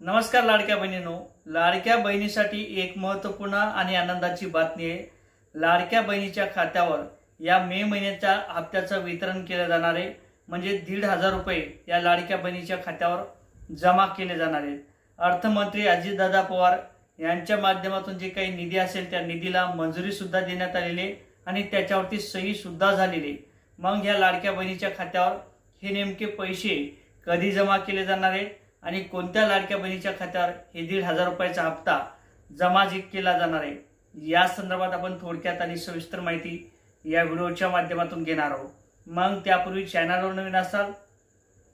नमस्कार लाडक्या बहिणीनो. लाडक्या बहिणीसाठी एक महत्त्वपूर्ण आणि आनंदाची बातमी आहे. लाडक्या बहिणीच्या खात्यावर या मे महिन्याच्या हप्त्याचं वितरण केलं जाणार आहे. म्हणजे दीड हजार रुपये या लाडक्या बहिणीच्या खात्यावर जमा केले जाणार आहेत. अर्थमंत्री अजितदादा पवार यांच्या माध्यमातून जे काही निधी असेल त्या निधीला मंजुरीसुद्धा देण्यात आलेली आहे आणि त्याच्यावरती सहीसुद्धा झालेली आहे. मग या लाडक्या बहिणीच्या खात्यावर हे नेमके पैसे कधी जमा केले जाणार आहेत? आणि कोणत्या लाडक्या बहिणीच्या खात्यावर हे दीड हजार रुपयाचा हप्ता जमा केला जाणार आहे या संदर्भात आपण थोडक्यात आणि सविस्तर माहिती या व्हिडिओच्या माध्यमातून घेणार आहोत. मग त्यापूर्वी चॅनलवर नवीन असाल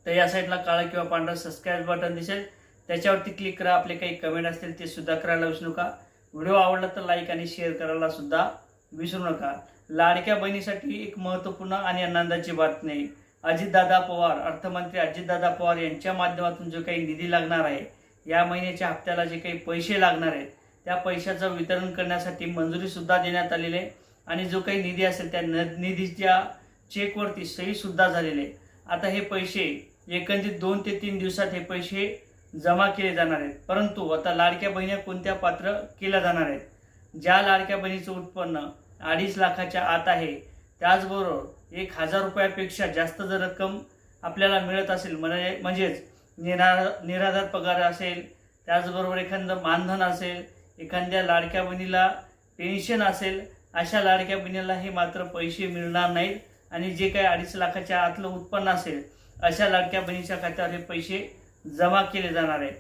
तर या साईडला काळं किंवा पांढरं सबस्क्राईब बटन दिसेल. त्याच्यावरती क्लिक करा आपले काही कमेंट असतील ते सुद्धा करायला विसरू नका. व्हिडिओ आवडला तर लाईक आणि शेअर करायला सुद्धा विसरू नका. लाडक्या बहिणीसाठी एक महत्त्वपूर्ण आणि आनंदाची बातमी आहे. अजितदादा पवार अर्थमंत्री अजितदादा पवार यांच्या माध्यमातून जो काही निधी लागणार आहे या महिन्याच्या हप्त्याला जे काही पैसे लागणार आहेत त्या पैशाचं वितरण करण्यासाठी मंजुरीसुद्धा देण्यात आलेली आहे. आणि जो काही निधी असेल त्या न- निधीच्या चेकवरती सहीसुद्धा झालेले आहे. आता हे पैसे एकंदरीत दोन ते तीन दिवसात हे पैसे जमा केले जाणार आहेत. परंतु आता लाडक्या बहिण्या कोणत्या पात्र केल्या जाणार आहेत? ज्या लाडक्या बहिणीचं उत्पन्न अडीच लाखाच्या आत आहे त्याचबरोबर एक हजार रुपयापेक्षा जास्त जर रक्कम आपल्याला मिळत असेल म्हणजे म्हणजेच निरा निराधार पगार असेल त्याचबरोबर एखादं मानधन असेल एखाद्या लाडक्या बहिणीला पेन्शन असेल अशा लाडक्या बहिणीला हे मात्र पैसे मिळणार नाहीत. आणि जे काही अडीच लाखाच्या आतलं उत्पन्न असेल अशा लाडक्या बहिणीच्या खात्यावर हे पैसे जमा केले जाणार आहेत.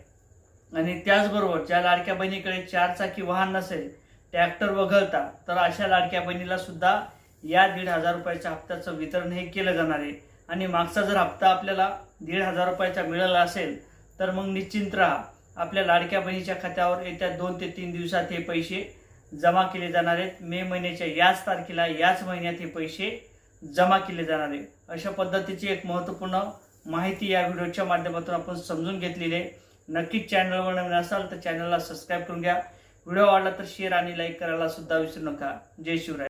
आणि त्याचबरोबर ज्या लाडक्या बहिणीकडे चारचाकी वाहन नसेल ट्रॅक्टर वगळता तर अशा लाडक्या बहिणीला सुद्धा या दीड हजार रुपयाच्या हप्त्याचं वितरण हे केलं जाणार आहे. आणि मागचा जर हप्ता आपल्याला दीड हजार रुपयाचा मिळाला असेल तर मग निश्चिंत राहा. आपल्या लाडक्या बहिणीच्या खात्यावर येत्या दोन ते तीन दिवसात हे पैसे जमा केले जाणार आहेत. मे महिन्याच्या याच तारखेला याच महिन्यात हे पैसे जमा केले जाणार आहे अशा पद्धतीची एक महत्त्वपूर्ण माहिती या व्हिडिओच्या माध्यमातून आपण समजून घेतलेली आहे. नक्कीच चॅनलवर नवीन असाल तर चॅनलला सबस्क्राईब करून घ्या. व्हिडिओ आवडला तर शेअर आणि लाईक करायला सुद्धा विसरू नका. जय शिवराय.